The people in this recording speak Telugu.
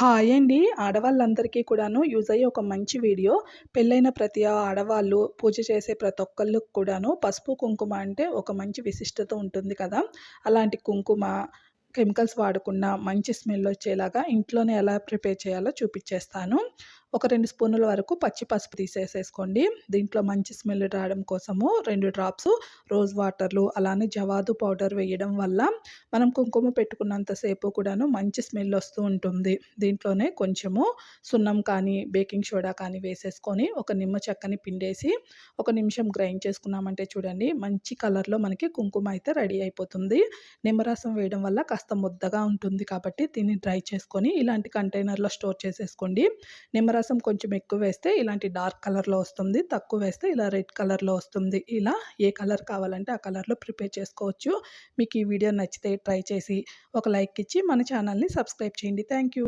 హాయ్ అండి. ఆడవాళ్ళందరికీ కూడాను యూజ్ అయ్యే ఒక మంచి వీడియో. పెళ్ళైన ప్రతి ఆడవాళ్ళు పూజ చేసే ప్రతి ఒక్కళ్ళకు కూడాను పసుపు కుంకుమ అంటే ఒక మంచి విశిష్టత ఉంటుంది కదా. అలాంటి కుంకుమ కెమికల్స్ వాడకుండా మంచి స్మెల్ వచ్చేలాగా ఇంట్లోనే ఎలా ప్రిపేర్ చేయాలో చూపించేస్తాను ఒక రెండు స్పూన్ల వరకు పచ్చి పసుపు తీసేసేసుకోండి. దీంట్లో మంచి స్మెల్ రావడం కోసము రెండు డ్రాప్స్ రోజ్ వాటర్లు అలానే జవాదు పౌడర్ వేయడం వల్ల మనం కుంకుమ పెట్టుకున్నంతసేపు కూడాను మంచి స్మెల్ వస్తూ ఉంటుంది. దీంట్లోనే కొంచెము సున్నం కానీ బేకింగ్ సోడా కానీ వేసేసుకొని ఒక నిమ్మ చెక్కని పిండేసి ఒక నిమిషం గ్రైండ్ చేసుకున్నామంటే చూడండి మంచి కలర్లో మనకి కుంకుమ అయితే రెడీ అయిపోతుంది. నిమ్మరసం వేయడం వల్ల కాస్త ముద్దగా ఉంటుంది కాబట్టి దీన్ని డ్రై చేసుకొని ఇలాంటి కంటైనర్లో స్టోర్ చేసేసుకోండి. నిమ్మరసం కొంచెం ఎక్కువ వేస్తే ఇలాంటి డార్క్ కలర్లో వస్తుంది తక్కువ వేస్తే ఇలా రెడ్ కలర్లో వస్తుంది. ఇలా ఏ కలర్ కావాలంటే ఆ కలర్లో ప్రిపేర్ చేసుకోవచ్చు. మీకు ఈ వీడియో నచ్చితే ట్రై చేసి ఒక లైక్ ఇచ్చి మన ఛానల్ని సబ్స్క్రైబ్ చేయండి. Thank you